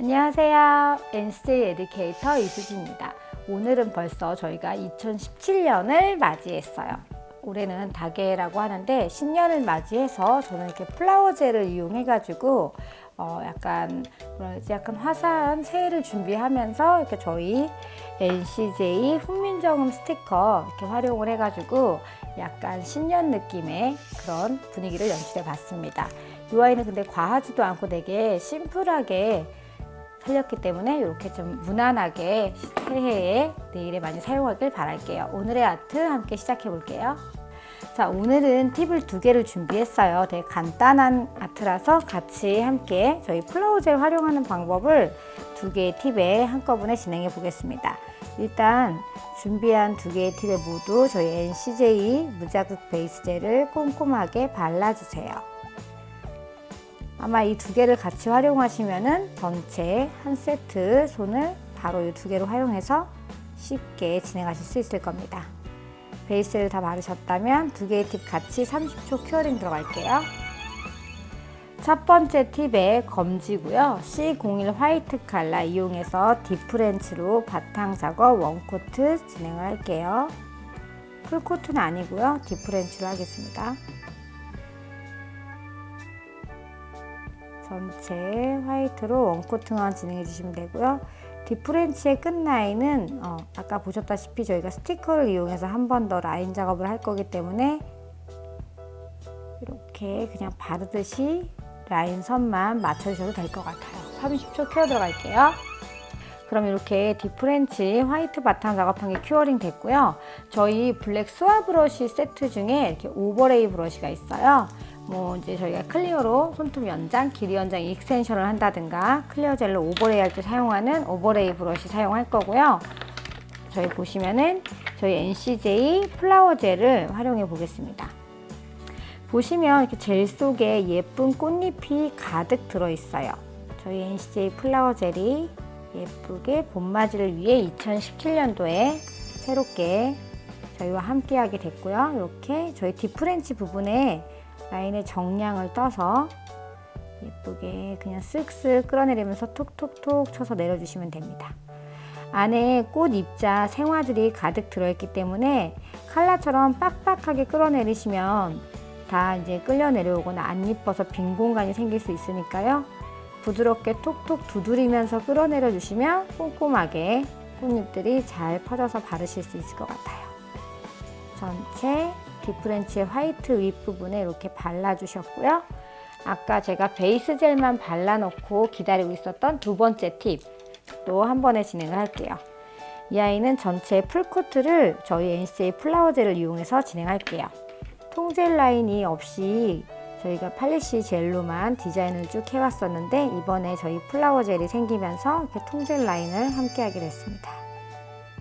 안녕하세요. NCJ 에듀케이터 이수지입니다. 오늘은 벌써 저희가 2017년을 맞이했어요. 올해는 다개라고 하는데 신년을 맞이해서 저는 이렇게 플라워 젤을 이용해가지고 어 약간 약간 화사한 새해를 준비하면서 이렇게 저희 NCJ 훈민정음 스티커 이렇게 활용을 해가지고 약간 신년 느낌의 그런 분위기를 연출해 봤습니다. 이 아이는 근데 과하지도 않고 되게 심플하게 살렸기 때문에 이렇게 좀 무난하게 새해에 내일에 많이 사용하길 바랄게요. 오늘의 아트 함께 시작해 볼게요. 자, 오늘은 팁을 두 개를 준비했어요. 되게 간단한 아트라서 같이 함께 저희 플라워 젤 활용하는 방법을 두 개의 팁에 한꺼번에 진행해 보겠습니다. 일단 준비한 두 개의 팁에 모두 저희 NCJ 무자극 베이스 젤을 꼼꼼하게 발라주세요. 아마 이 두 개를 같이 활용하시면은 전체 한 세트 손을 바로 이 두 개로 활용해서 쉽게 진행하실 수 있을 겁니다. 베이스를 다 바르셨다면 두 개의 팁 같이 30초 큐어링 들어갈게요. 첫 번째 팁에 검지고요. C01 화이트 칼라 이용해서 디프렌치로 바탕 작업 원코트 진행을 할게요. 풀코트는 아니고요. 디프렌치로 하겠습니다. 전체 화이트로 원코트만 진행해 주시면 되고요. 디프렌치의 끝 라인은 어, 아까 보셨다시피 저희가 스티커를 이용해서 한 번 더 라인 작업을 할 거기 때문에 이렇게 그냥 바르듯이 라인 선만 맞춰주셔도 될 것 같아요. 30초 큐어 들어갈게요. 그럼 이렇게 디프렌치 화이트 바탕 작업한 게 큐어링 됐고요. 저희 블랙 스와 브러쉬 세트 중에 이렇게 오버레이 브러쉬가 있어요. 뭐 이제 저희가 클리어로 손톱 연장, 길이 연장 익스텐션을 한다든가 클리어 젤로 오버레이 할 때 사용하는 오버레이 브러쉬 사용할 거고요. 저희 보시면은 저희 NCJ 플라워 젤을 활용해 보겠습니다. 보시면 이렇게 젤 속에 예쁜 꽃잎이 가득 들어 있어요. 저희 NCJ 플라워 젤이 예쁘게 봄맞이를 위해 2017년도에 새롭게 저희와 함께 하게 됐고요. 이렇게 저희 디프렌치 부분에 라인의 정량을 떠서 예쁘게 그냥 쓱쓱 끌어내리면서 톡톡톡 쳐서 내려주시면 됩니다. 안에 꽃 입자 생화들이 가득 들어있기 때문에 칼라처럼 빡빡하게 끌어내리시면 다 이제 끌려 내려오거나 안 이뻐서 빈 공간이 생길 수 있으니까요. 부드럽게 톡톡 두드리면서 끌어내려 주시면 꼼꼼하게 꽃잎들이 잘 퍼져서 바르실 수 있을 것 같아요. 전체 디프렌치의 화이트 윗부분에 이렇게 발라주셨고요. 아까 제가 베이스 젤만 발라놓고 기다리고 있었던 두 번째 팁도 한 번에 진행을 할게요. 이 아이는 전체 풀코트를 저희 NCA 플라워 젤을 이용해서 진행할게요. 통젤 라인이 없이 저희가 팔리시 젤로만 디자인을 쭉 해왔었는데 이번에 저희 플라워 젤이 생기면서 이렇게 통젤 라인을 함께 하게 됐습니다.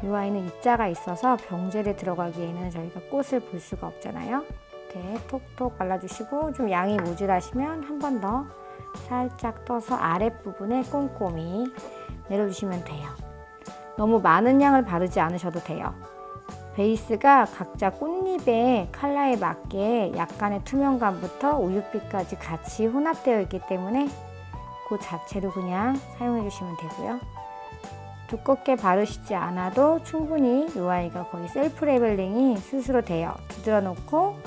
이 아이는 입자가 있어서 병젤에 들어가기에는 저희가 꽃을 볼 수가 없잖아요. 이렇게 톡톡 발라주시고 좀 양이 모자라시면 한 번 더 살짝 떠서 아랫부분에 꼼꼼히 내려주시면 돼요. 너무 많은 양을 바르지 않으셔도 돼요. 베이스가 각자 꽃잎의 컬러에 맞게 약간의 투명감부터 우윳빛까지 같이 혼합되어 있기 때문에 그 자체로 그냥 사용해 주시면 되고요. 두껍게 바르시지 않아도 충분히 이 아이가 거의 셀프 레벨링이 스스로 돼요. 두드려 놓고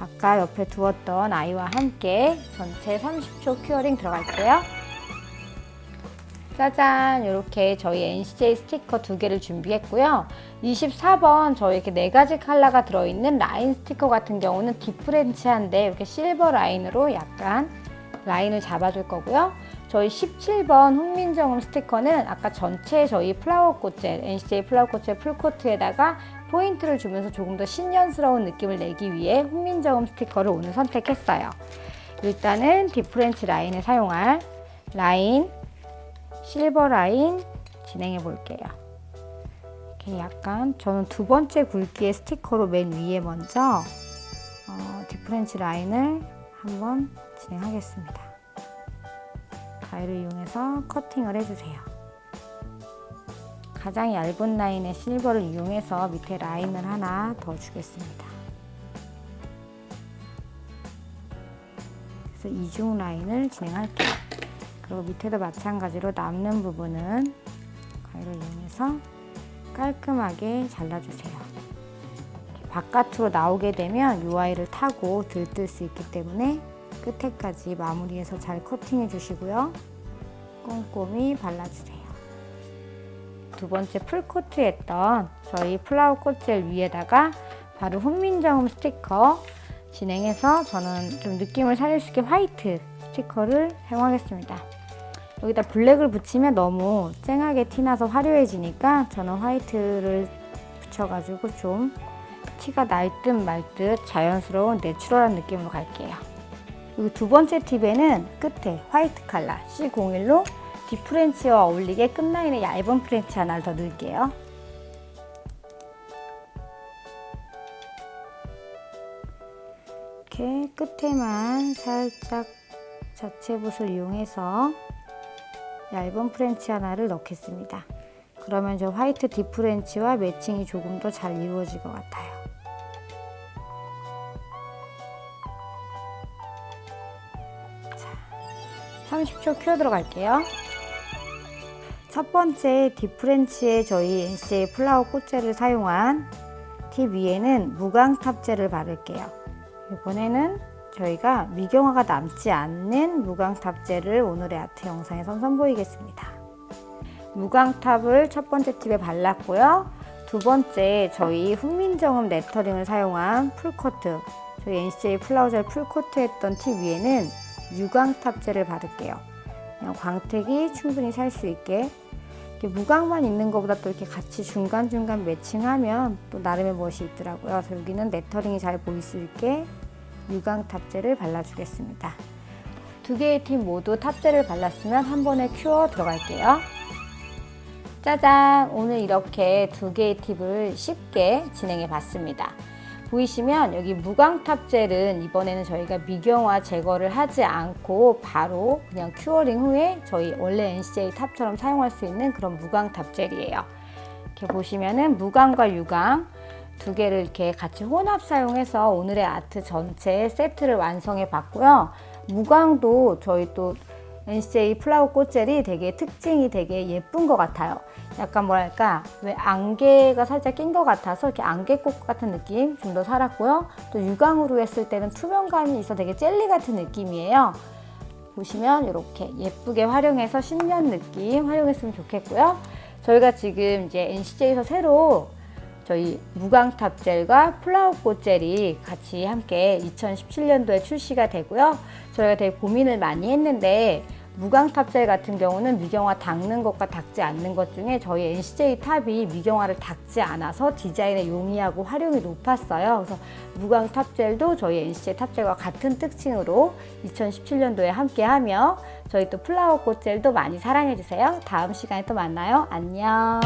아까 옆에 두었던 아이와 함께 전체 30초 큐어링 들어갈게요. 짜잔 이렇게 저희 NCJ 스티커 두 개를 준비했고요. 24번 저희 이렇게 네 가지 컬러가 들어있는 라인 스티커 같은 경우는 디프렌치한데 이렇게 실버 라인으로 약간 라인을 잡아줄 거고요. 저희 17번 훈민정음 스티커는 아까 전체 저희 플라워 꽃젤, NCJ 플라워 꽃젤 풀코트에다가 포인트를 주면서 조금 더 신년스러운 느낌을 내기 위해 훈민정음 스티커를 오늘 선택했어요. 일단은 디프렌치 라인에 사용할 라인, 실버 라인 진행해 볼게요. 이렇게 약간 저는 두 번째 굵기의 스티커로 맨 위에 먼저 어, 디프렌치 라인을 한번 진행하겠습니다. 가위를 이용해서 커팅을 해주세요. 가장 얇은 라인의 실버를 이용해서 밑에 라인을 하나 더 주겠습니다. 그래서 이중 라인을 진행할게요. 그리고 밑에도 마찬가지로 남는 부분은 가위를 이용해서 깔끔하게 잘라주세요. 바깥으로 나오게 되면 이 아이를 타고 들뜰 수 있기 때문에 끝에까지 마무리해서 잘 커팅해 주시고요. 꼼꼼히 발라주세요. 두 번째 풀코트 했던 저희 플라워 꽃젤 위에다가 바로 훈민정음 스티커 진행해서 저는 좀 느낌을 살릴 수 있게 화이트 스티커를 사용하겠습니다. 여기다 블랙을 붙이면 너무 쨍하게 티나서 화려해지니까 저는 화이트를 붙여가지고 좀 티가 날 듯 말 듯 자연스러운 내추럴한 느낌으로 갈게요. 그리고 두 번째 팁에는 끝에 화이트 칼라 C01로 뒷프렌치와 어울리게 끝라인에 얇은 프렌치 하나를 더 넣을게요. 이렇게 끝에만 살짝 자체 붓을 이용해서 얇은 프렌치 하나를 넣겠습니다. 그러면 저 화이트 뒷프렌치와 매칭이 조금 더 잘 이루어질 것 같아요. 30초 큐어 들어갈게요. 첫 번째 뒷프렌치에 저희 NCJ 플라워 꽃젤을 사용한 팁 위에는 무광탑젤을 바를게요. 이번에는 저희가 미경화가 남지 않는 무광탑젤을 오늘의 아트 영상에선 선보이겠습니다. 무광 탑을 첫 번째 팁에 발랐고요. 두 번째 저희 훈민정음 레터링을 사용한 풀코트 저희 NCJ 플라워젤 풀코트 했던 팁 위에는 유광탑젤을 바를게요. 그냥 광택이 충분히 살 수 있게 무광만 있는 것보다 또 이렇게 같이 중간중간 매칭하면 또 나름의 멋이 있더라고요. 그래서 여기는 레터링이 잘 보일 수 있게 유광 탑재를 발라주겠습니다. 두 개의 팁 모두 탑재를 발랐으면 한 번에 큐어 들어갈게요. 짜잔! 오늘 이렇게 두 개의 팁을 쉽게 진행해 봤습니다. 보이시면 여기 무광 탑젤은 이번에는 저희가 미경화 제거를 하지 않고 바로 그냥 큐어링 후에 저희 원래 NCJ 탑처럼 사용할 수 있는 그런 무광 탑젤이에요. 이렇게 보시면은 무광과 유광 두 개를 이렇게 같이 혼합 사용해서 오늘의 아트 전체 세트를 완성해 봤고요. 무광도 저희 또 NCJ 플라워 꽃젤이 되게 특징이 되게 예쁜 것 같아요. 약간 뭐랄까 왜 안개가 살짝 낀 것 같아서 이렇게 안개꽃 같은 느낌 좀 더 살았고요. 또 유광으로 했을 때는 투명감이 있어 되게 젤리 같은 느낌이에요. 보시면 이렇게 예쁘게 활용해서 신년 느낌 활용했으면 좋겠고요. 저희가 지금 이제 NCJ에서 새로 저희 무광탑 젤과 플라워 꽃 젤이 같이 함께 2017년도에 출시가 되고요. 저희가 되게 고민을 많이 했는데 무광탑 젤 같은 경우는 미경화 닦는 것과 닦지 않는 것 중에 저희 NCJ 탑이 미경화를 닦지 않아서 디자인에 용이하고 활용이 높았어요. 그래서 무광탑 젤도 저희 NCJ 탑 젤과 같은 특징으로 2017년도에 함께하며 저희 또 플라워 꽃 젤도 많이 사랑해 주세요. 다음 시간에 또 만나요. 안녕.